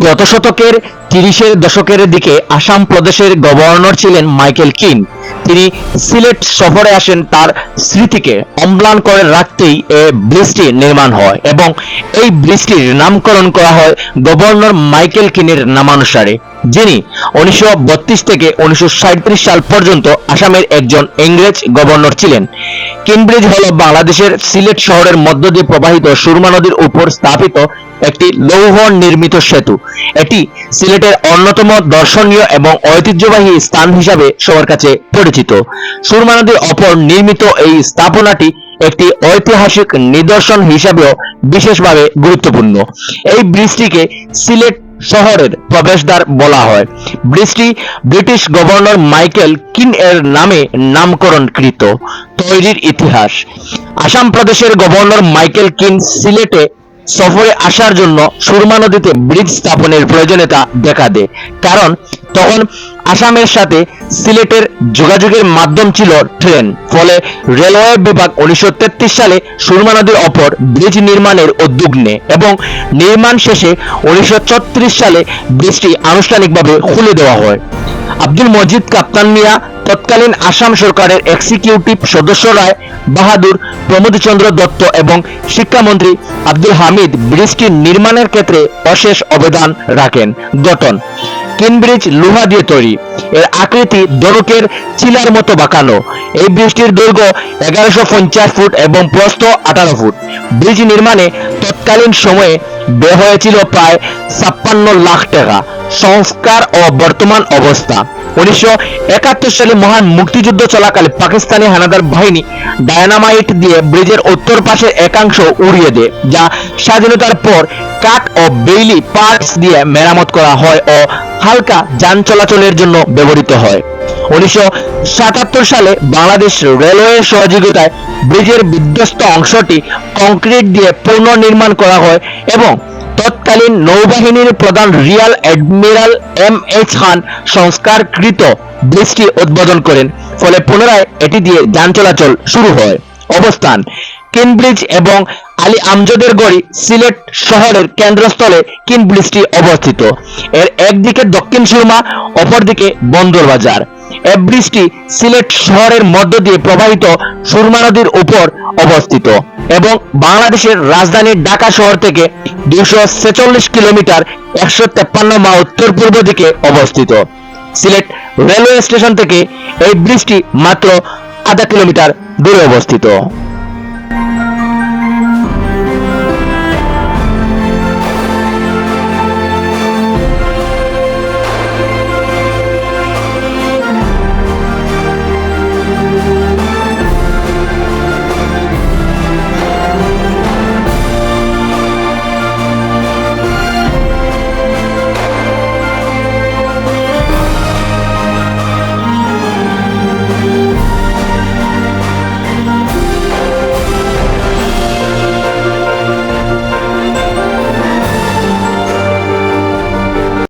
গত শতকের তিরিশের দশকের দিকে আসাম প্রদেশের গভর্নর ছিলেন মাইকেল কিন তিনি সিলেট সফরে আসেন, তার স্মৃতিকে অম্লান করে রাখতেই এ ব্রিজটি নির্মাণ হয় এবং এই ব্রিজটির নামকরণ করা হয় গভর্নর মাইকেল কিনের নামানুসারে, যিনি উনিশশো বত্রিশ থেকে উনিশশো সাঁইত্রিশ সাল পর্যন্ত আসামের একজন ইংরেজ গভর্নর ছিলেন। কিনব্রিজ হল বাংলাদেশের সিলেট শহরের মধ্য দিয়ে প্রবাহিত সুরমা নদীর উপর স্থাপিত একটি লৌহ নির্মিত সেতু। এটি সিলেটের অন্যতম দর্শনীয় এবং ঐতিহ্যবাহী স্থান হিসাবে সবার কাছে পরিচিত। সুরমা নদীর অপর নির্মিত এই স্থাপনাটি একটি ঐতিহাসিক নিদর্শন হিসাবেও বিশেষভাবে গুরুত্বপূর্ণ। এই ব্রিজটিকে সিলেট শহরের প্রবেশদ্বার বলা হয়। ব্রিজটি ব্রিটিশ গভর্নর মাইকেল কিন এর নামে নামকরণকৃত। তৈরির ইতিহাস। আসাম প্রদেশের গভর্নর মাইকেল কিন সিলেটে সফরে আসার জন্য সুরমা নদীতে ব্রিজ স্থাপনের প্রয়োজনীয়তা দেখা দেয়। কারণ তখন আসামের সাথে সিলেটের যোগাযোগের মাধ্যম ছিল ট্রেন। ফলে রেলওয়ে বিভাগ উনিশশো সালে সুরমা নদীর ওপর ব্রিজ নির্মাণের উদ্যোগ নেয় এবং নির্মাণ শেষে উনিশশো সালে ব্রিজটি আনুষ্ঠানিকভাবে খুলে দেওয়া হয়। আব্দুল মজিদ, কাপ্তান মিয়া, তৎকালীন আসাম সরকারের এক্সিকিউটিভ সদস্য রায়, বাহাদুর প্রমোদচন্দ্র দত্ত এবং শিক্ষামন্ত্রী আব্দুল হামিদ ব্রিজটি নির্মাণের ক্ষেত্রে অশেষ অবদান রাখেন। গঠন কিনব্রিজ লোহা দিয়ে তৈরি। এর আকৃতি দরকের চিলার মতো বাঁকানো। এই ব্রিজটির দৈর্ঘ্য এগারোশো পঞ্চাশ ফুট এবং প্রস্থ আঠারো ফুট। ব্রিজ নির্মাণে তৎকালীন সময়ে ব্যয় হয়েছিল প্রায় ছাপ্পান্ন লাখ টাকা। সংস্কার ও বর্তমান অবস্থা। উনিশশো একাত্তর সালে মহান মুক্তিযুদ্ধ চলাকালে পাকিস্তানি হানাদার বাহিনী ডায়নামাইট দিয়ে ব্রিজের উত্তর পাশের একাংশ উড়িয়ে দেয়, যা স্বাধীনতার পর কাঠ ও বেইলি পার্টস দিয়ে মেরামত করা হয় ও হালকা যান চলাচলের জন্য ব্যবহৃত হয়। উনিশশো সাতাত্তর সালে বাংলাদেশ রেলওয়ের সহযোগিতায় ব্রিজের বিধ্বস্ত অংশটি কংক্রিট দিয়ে পুনর্নির্মাণ করা হয় এবং তৎকালীন নৌবাহিনীর প্রধান rear admiral M H Khan সংস্কারকৃত ব্রিজটি উদ্বোধন করেন। ফলে পুনরায় এটি দিয়ে যান চলাচল শুরু হয়। অবস্থান। কিনব্রিজ এবং আলী আমজদের গড়ি সিলেট শহরের কেন্দ্রস্থলে কিন ব্রিজটি অবস্থিত। এর একদিকে দক্ষিণ সুরমা, অপরদিকে বন্দর বাজার। এ ব্রিজটি সিলেট শহরের মধ্য দিয়ে প্রবাহিত সুরমা নদীর উপর অবস্থিত এবং বাংলাদেশের রাজধানী ঢাকা শহর থেকে দুশো ছেচল্লিশ কিলোমিটার একশো তেপ্পান্ন মা উত্তর পূর্ব দিকে অবস্থিত। সিলেট রেলওয়ে স্টেশন থেকে এই ব্রিজটি মাত্র আধা কিলোমিটার দূরে অবস্থিত।